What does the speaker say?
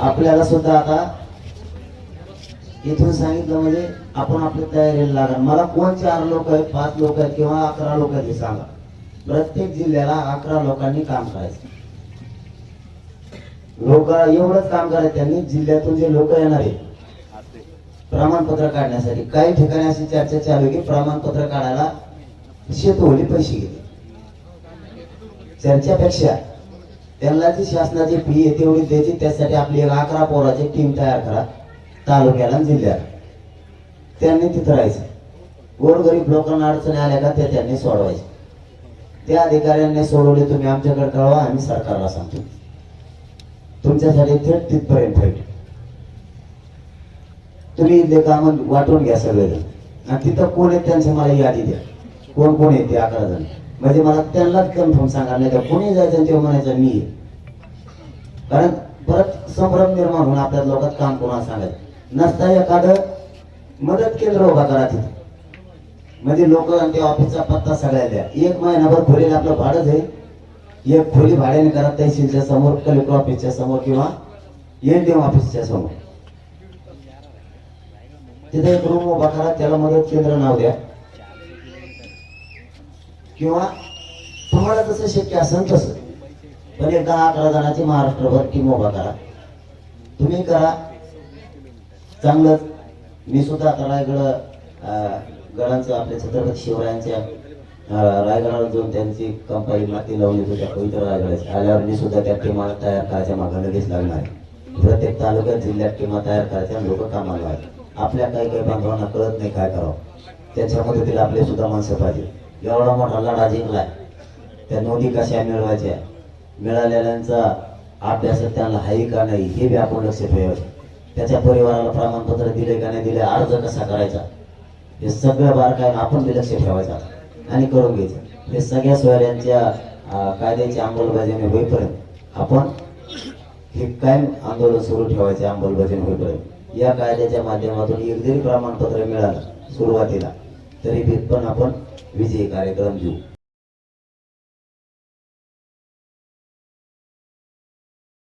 आपल्याला सुद्धा आता इथून सांगितलं म्हणजे आपण आपल्या तयारीला लागा मला कोण चार लोक आहेत पाच लोक आहेत किंवा अकरा लोक आहेत हे सांगा. प्रत्येक जिल्ह्याला अकरा लोकांनी काम करायचं. लोक एवढंच काम करायचं त्यांनी जिल्ह्यातून जे लोक येणार आहेत प्रमाणपत्र काढण्यासाठी. काही ठिकाणी अशी चर्चा चालू की प्रमाणपत्र काढायला शेतोली पैसे घेते चर्चेपेक्षा त्यांना जी शासनाची फी आहे तेवढी द्यायची त्यासाठी आपली एक अकरा पोराची टीम तयार करा तालुक्याला जिल्ह्यात त्यांनी तिथं राहायचं. गोरगरीब लोकांना अडचणी आल्या का ते त्यांनी सोडवायचे. त्या अधिकाऱ्यांनी सोडवले तुम्ही आमच्याकडे कळवा आम्ही सरकारला सांगतो. तुमच्यासाठी थेट तिथपर्यंत थेट तुम्ही इथले काम वाटून घ्या सगळेजण. आणि तिथं कोण आहेत त्यांची मला यादी द्या. कोण कोण येते अकरा जण? म्हणजे मला त्यांनाच कन्फर्म सांगा नाही तर कोणी जायचं तेव्हा म्हणायचं मी कारण परत संभ्रम निर्माण होऊन आपल्या लोकात काम कोणाला सांगायचं नसता एखादं मदत केंद्र उभा करा तिथे. म्हणजे लोक आणि त्या ऑफिसचा पत्ता सगळ्या द्या. एक महिनाभर खोलीला आपलं भाडंच आहे. एक खोली भाड्याने करा तहसीलच्या समोर कलेक्टर ऑफिसच्या समोर किंवा एनडीएम ऑफिसच्या समोर. तिथे एक रूम उभा करा त्याला मदत केंद्र नाव द्या. किंवा तुम्हाला जसं शक्य असेल तसं. पण एक दहा अकरा जणांची महाराष्ट्रभर टीम उभा करा. तुम्ही करा. चांगलंच मी सुद्धा आता रायगड गडांचं आपल्या छत्रपती शिवरायांच्या रायगडाला जाऊन त्यांची कंपाई माती लावून येतो त्या पवित्र रायगडाची. आल्यावर मी सुद्धा त्या टीमा तयार करायच्या मागा लगेच लागणार आहे. प्रत्येक तालुक्यात जिल्ह्यात टीमा तयार करायच्या लोक कामाला आहेत आपल्या काही काही बांधवांना कळत नाही काय करावं. त्याच्या मदतीला आपले सुद्धा माणसं पाहिजे एवढा मोठा लढा जिंकलाय. त्या नोंदी कशा मिळवायच्या? मिळालेल्यांचा अभ्यास त्यांना आहे का नाही हे बी आपण लक्ष ठेवायचं. त्याच्या परिवाराला प्रमाणपत्र दिले का नाही दिले अर्ज कसा करायचा? हे सगळं बारकाईनं आपण बी लक्ष ठेवायचा. आणि करून घ्यायचं. हे सगळ्या सोयऱ्यांच्या कायद्याची अंमलबजावणी होईपर्यंत आपण हे कायम आंदोलन सुरू ठेवायचे अंमलबजावणी होईपर्यंत. या कायद्याच्या माध्यमातून एक जरी प्रमाणपत्र मिळालं सुरुवातीला. तरी बी पण आपण विजयी कार्यक्रम घेऊ.